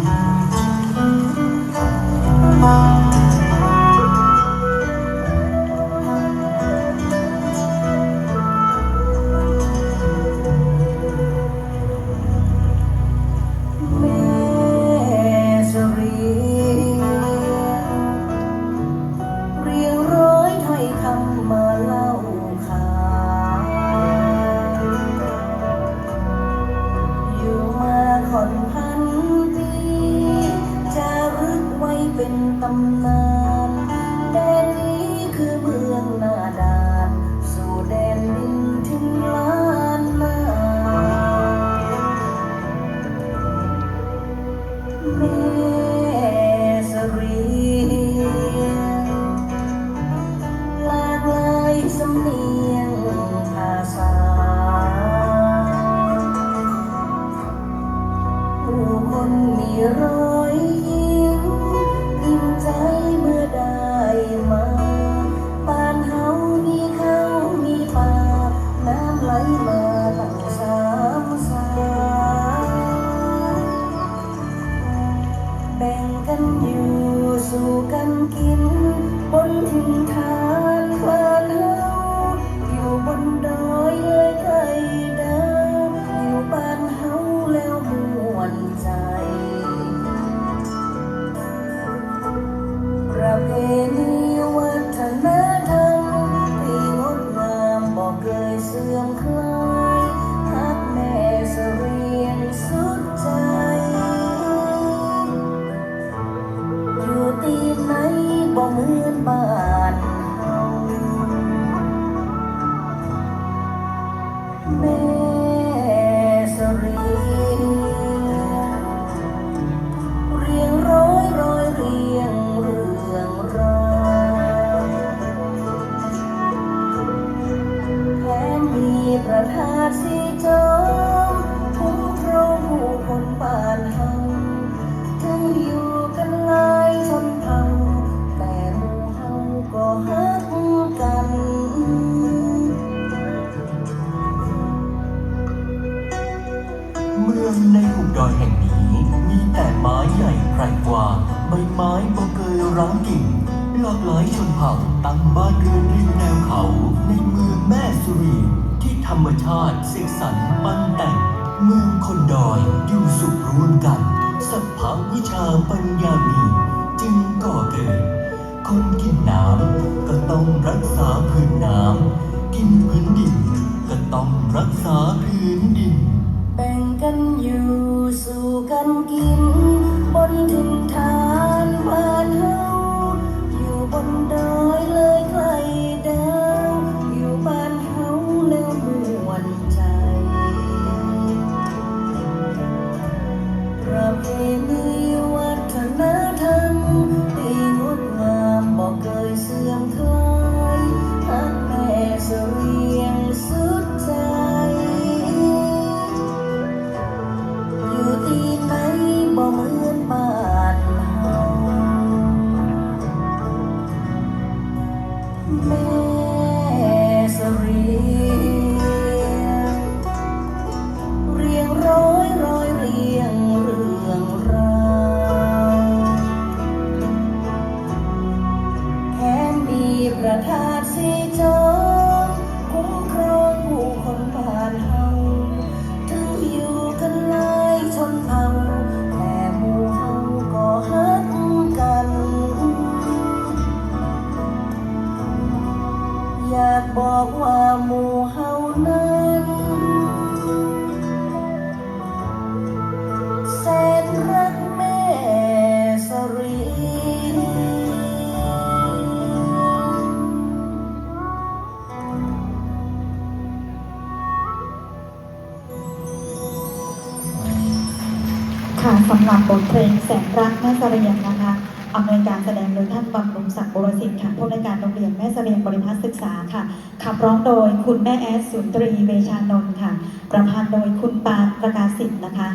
แเป็นตำนานแดนนี้คือเมืองหน้าดานสู่แดนดินถึงล้านนาแม่สรีหลากหลายสำเนียงภาษาผู้คนมีรอยยิ้ม เมื่อได้มาป่านเฮามีข้าวมีปลาน้ำไหลมาตั้งสามสายแบ่งกันอยู่สู่กันกินบนถิ่นฐา สีจอมคุ้มครองผู้คนบ้านเฮาถึงอยู่กันหลายชนเผ่าแต่หมู่เฮาก็ฮักกันเมืองในหุบดอยแห่งนี้ มีแต่ไม้ใหญ่ไพรกว่า ใบไม้บ่เกยร้างกิ่ง หลากหลายชนเผ่าตั้งบ้านเรือนริมแนวเขาใน รรมชาติเสกสรรปั้นแต่ง เมืองคนดอยอยู่สุขร่วมกัน สัพพะวิชาปัญญามีจึงก่อเกิด คนกินน้ำก็ต้องรักษาพื้นน้ำกินพื้นดินก็ต้องรักษาพื้นดิน แบ่งกันอยู่สู่กันกิน บนถิ่นฐาน ประเพณีวัฒนธรรมที่งดงามบอกเคยเสื่อมคลายฮักแม่เสรีย ประทาดสีจอมคุ้มครองผู้คนผ่านเฮาถึงอยู่กันหลายชนเผ่าแต่หมู่เฮาก็ฮักกัน อยากบอกว่าหมู่เฮานั้น ค่ะสำหรับบทเพลงแสงรักแม่เสรียงนะคะอำนวยการแสดงโดยท่านบำรุงศักดิ์บุรสินค่ะผู้อำนวยการโรงเรียนแม่เสรียงบริพัฒน์ศึกษาค่ะขับร้องโดยคุณแม่แอสสุนทรีเวชานนท์ค่ะ ประพันธ์โดยคุณปานประกาศสิทธิ์นะคะ